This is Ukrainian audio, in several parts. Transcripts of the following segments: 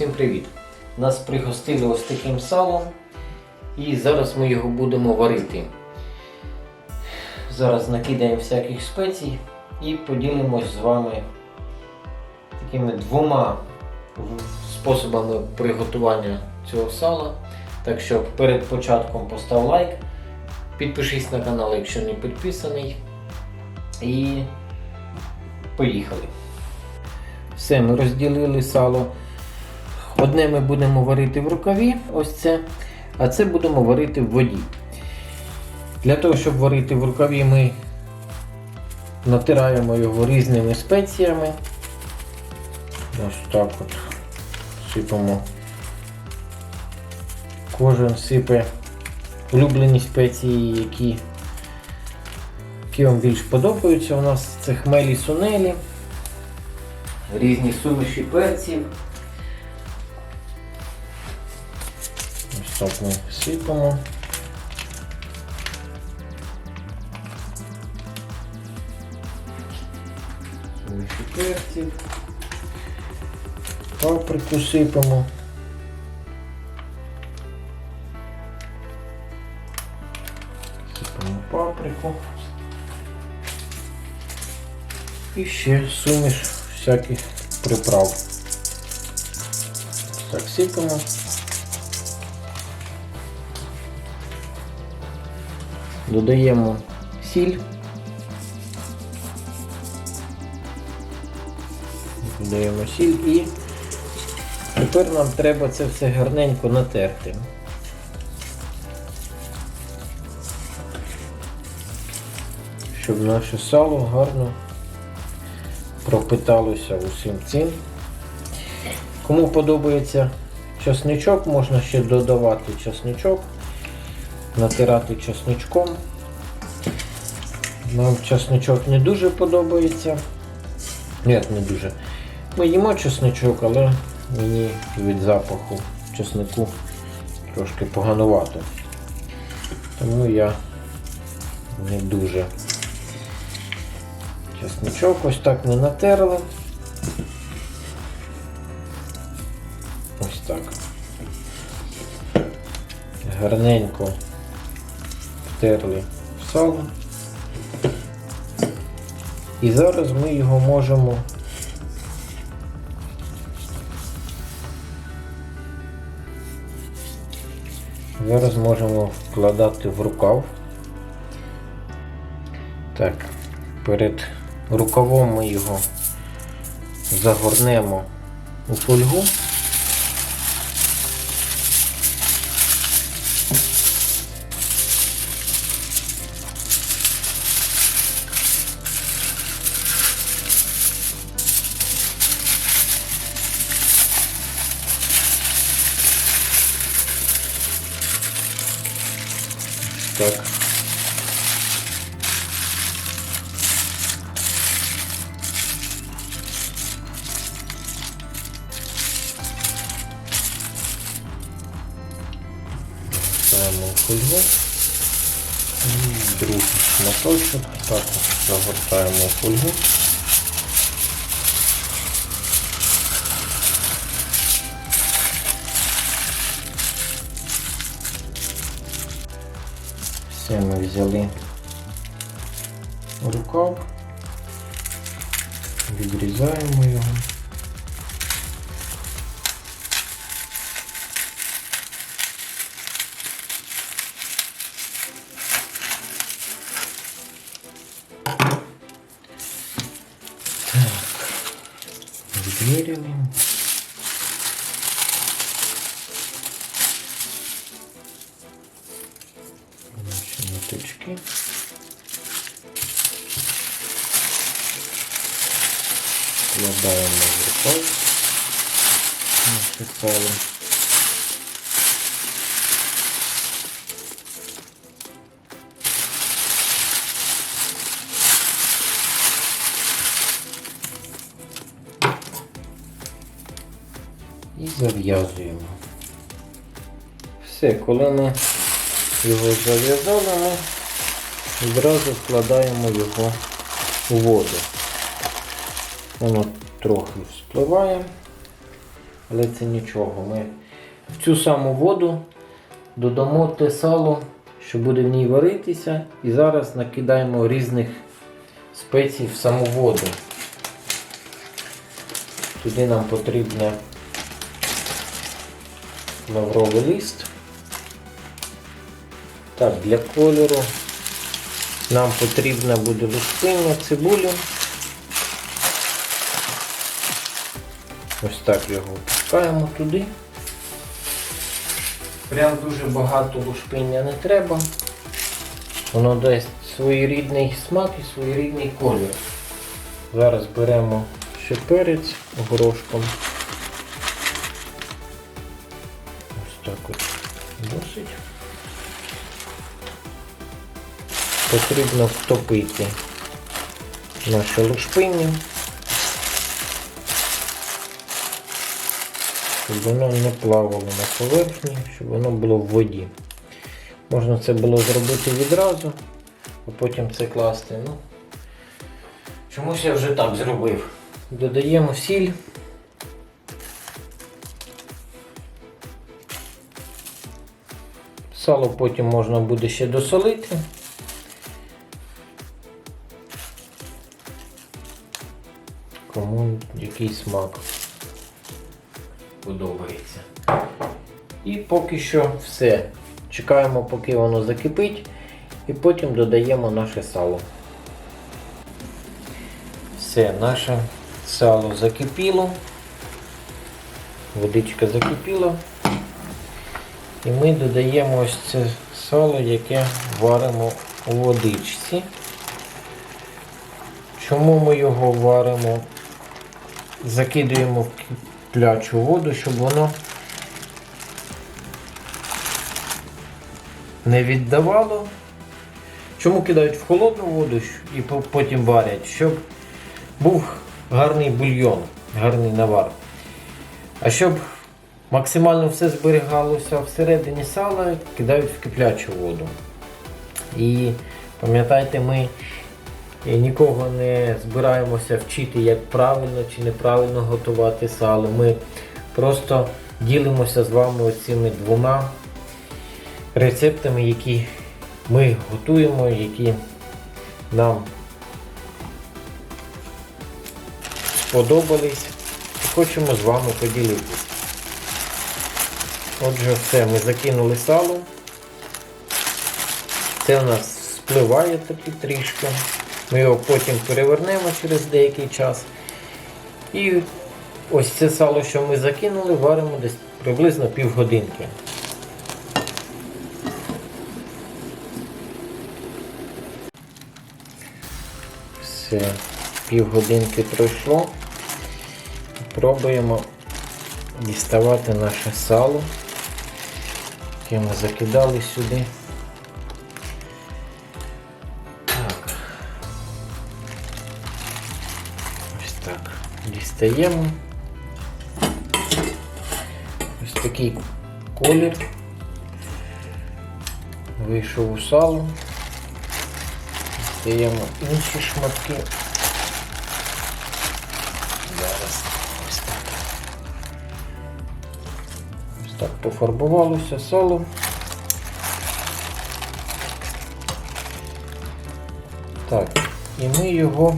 Всім привіт! Нас пригостили ось таким салом і зараз ми його будемо варити. Зараз накидаємо всяких спецій і поділимось з вами такими двома способами приготування цього сала. Так що перед початком постав лайк, підпишись на канал, якщо не підписаний. І поїхали. Все, ми розділили сало. Одне ми будемо варити в рукаві, ось це, а це будемо варити в воді. Для того, щоб варити в рукаві, ми натираємо його різними спеціями. Ось так от сипемо. Кожен сипе улюблені спеції, які, які вам більш подобаються. У нас це хмелі сунелі, різні суміші перців. Так ми сипемо. Перців. Паприку сипемо. Сипемо паприку. І ще суміш всяких приправ. Так, сипемо. Додаємо сіль. Додаємо сіль і тепер нам треба це все гарненько натерти. Щоб наше сало гарно пропиталося усім цим. Кому подобається часничок, можна ще додавати часничок, натирати часничком. Нам часничок не дуже подобається. Як не дуже. Ми їмо чесничок, але мені від запаху чеснику трошки поганувато. Тому я не дуже. Чесничок ось так не натерли. Ось так. Гарненько втерли в сало. І зараз ми його можемо Зараз можемо вкладати в рукав. Так, перед рукавом ми його загорнемо у фольгу. Ставимо в фольгу. І другий шматочок також загортаємо в фольгу. Все ми взяли рукав, відрізаємо його. Відміряли. Наші ниточки. Вкладаємо в рукав. Наше сало. Зав'язуємо. Все, коли ми його зав'язали, ми одразу вкладаємо його у воду. Воно трохи вспливає. але це нічого. Ми в цю саму воду додамо те сало, що буде в ній варитися, і зараз накидаємо різних спецій в саму воду. Туди нам потрібно лавровий лист. Так, для кольору нам потрібна буде лустиння, цибулю. Ось так його опускаємо туди. Прям дуже багато лушпиння не треба. Воно дасть своєрідний смак і своєрідний колір. Зараз беремо ще перець горошком. Досить. Потрібно втопити наше лушпиння. щоб воно не плавало на поверхні, щоб воно було в воді. Можна це було зробити відразу, а потім це класти. Ну, Чомусь я вже так зробив. Додаємо сіль. Сало потім можна буде ще досолити. Кому який смак подобається. І поки що все. Чекаємо, поки воно закипить, і потім додаємо наше сало. Все, наше сало закипіло, водичка закипіла. І ми додаємо ось це сало, яке варимо у водичці. Чому ми його варимо? Закидуємо в киплячу воду, щоб воно не віддавало. Чому кидають в холодну воду і потім варять, щоб був гарний бульйон, гарний навар. А щоб максимально все зберігалося всередині сала, кидають в киплячу воду. І пам'ятайте, ми нікого не збираємося вчити, як правильно чи неправильно готувати сало. Ми просто ділимося з вами цими двома рецептами, які ми готуємо, які нам сподобались хочемо з вами поділитися. Отже, все, ми закинули сало. Це у нас спливає таки трішки. Ми його потім перевернемо через деякий час. І ось це сало, що ми закинули, варимо десь приблизно півгодинки. Все, півгодинки пройшло. Пробуємо діставати наше сало, яке ми закидали сюди. Так. Ось так. Дістаємо. Ось такий колір. Вийшов у сало. Дістаємо інші шматки. Так пофарбувалося сало. Так, і ми його,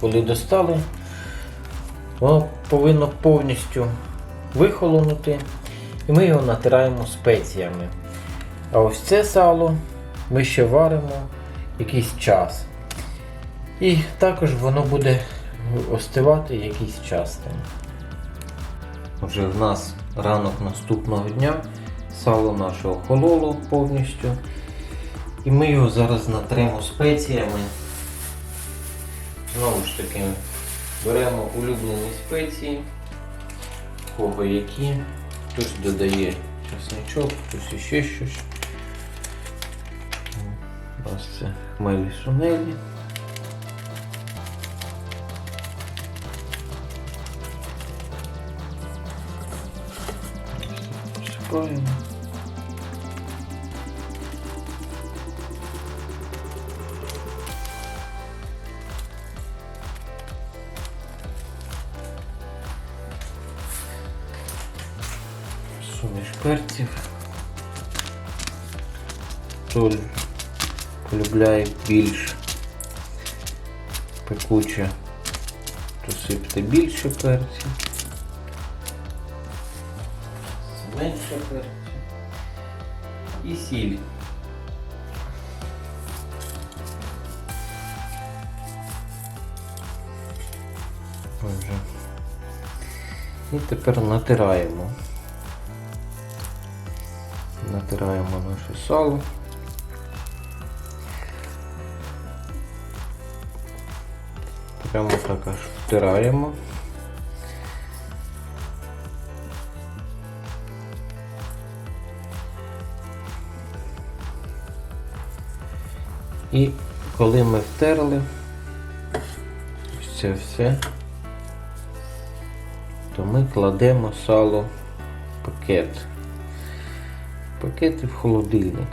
коли достали, воно повинно повністю вихолонути. І ми його натираємо спеціями. А ось це сало ми ще варимо якийсь час. І також воно буде остивати якийсь час. Вже в нас ранок наступного дня сало наше охололо повністю. І ми його зараз натремо спеціями. Знову ж таки, беремо улюблені спеції, кого які, хтось додає чесничок, хтось іще щось. У нас це хмелі сунелі. Посипаємо. Суміш перців. Соль полюбляє більш пекуче, то сипте більше перців. Менше перців. І сіль. І тепер натираємо. Натираємо наше сало. Прямо так аж втираємо. І коли ми втерли ось це все, то ми кладемо сало в пакет. В пакет і в холодильник,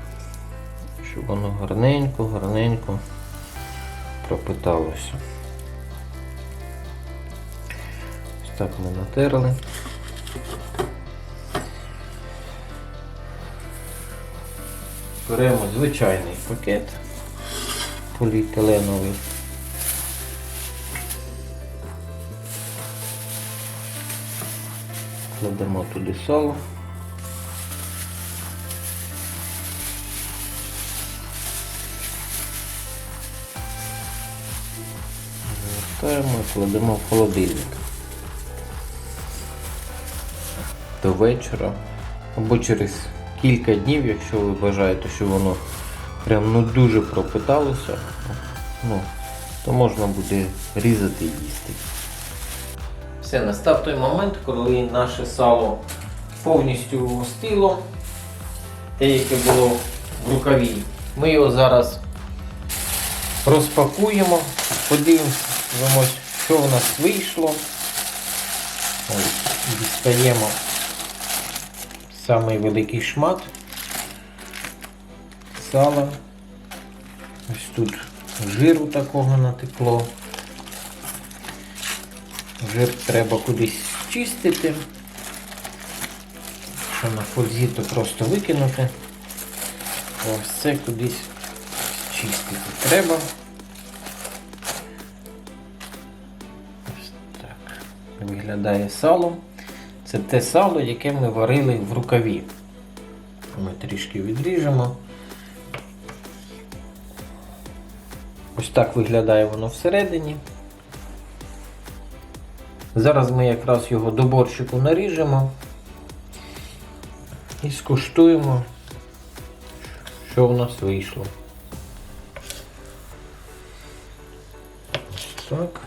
щоб воно гарненько, гарненько пропиталося. Ось так ми натерли. Беремо звичайний пакет поліетиленовий. Кладемо туди сало. Ставимо і кладемо в холодильник. До вечора або через кілька днів, якщо ви бажаєте, щоб воно прям ну дуже пропиталося, ну, то можна буде різати і їсти. Все, настав той момент, коли наше сало повністю остило, те, яке було в рукаві. Ми його зараз розпакуємо, подивимося, що у нас вийшло. Ось, дістаємо самий великий шмат сала. Ось тут жиру такого натекло. Жир треба кудись чистити. Що на фользі, то просто викинути. Ось це кудись чистити треба. Ось так виглядає сало. Це те сало, яке ми варили в рукаві. Ми трішки відріжемо. Ось так виглядає воно всередині. Зараз ми якраз його до борщику наріжемо і скуштуємо, що в нас вийшло. Ось так.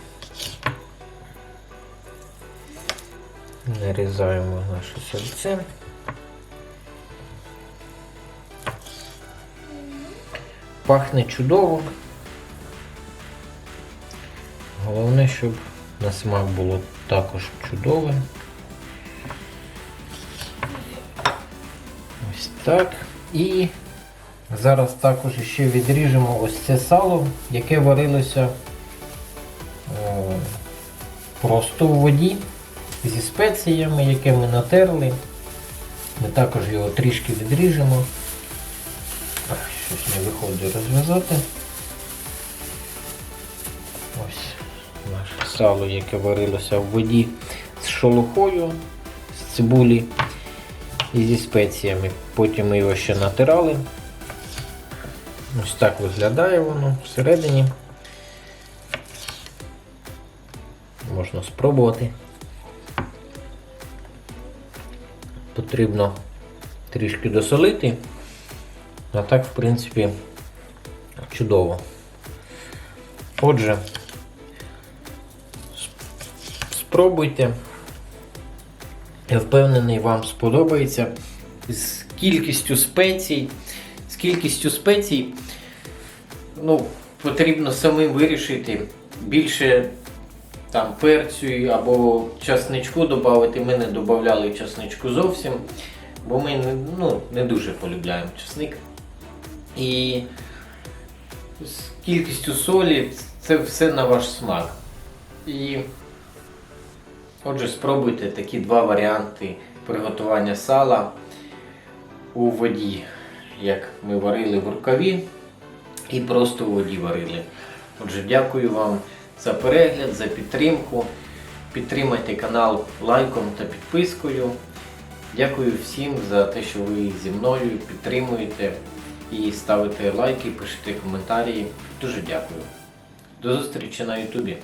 Нарізаємо наше сальце. Пахне чудово. Щоб на смак було також чудове. Ось так. І зараз також ще відріжемо ось це сало, яке варилося е, просто в воді зі спеціями, яке ми натерли. Ми також його трішки відріжемо. Щось не виходить розв'язати. Сало, яке варилося в воді з шолухою, з цибулі і зі спеціями. Потім ми його ще натирали. Ось так виглядає воно всередині. Можна спробувати. Потрібно трішки досолити. А так, в принципі, чудово. Отже, спробуйте. Я впевнений, вам сподобається. З кількістю спецій, з кількістю спецій, ну, потрібно самим вирішити більше там перцю або часничку додати. Ми не додавали часничку зовсім, бо ми ну, не дуже полюбляємо часник. І з кількістю солі це все на ваш смак. І отже, спробуйте такі два варіанти приготування сала у воді, як ми варили в рукаві і просто у воді варили. Отже, дякую вам за перегляд, за підтримку. Підтримайте канал лайком та підпискою. Дякую всім за те, що ви зі мною підтримуєте і ставите лайки, пишете коментарі. Дуже дякую. До зустрічі на Ютубі.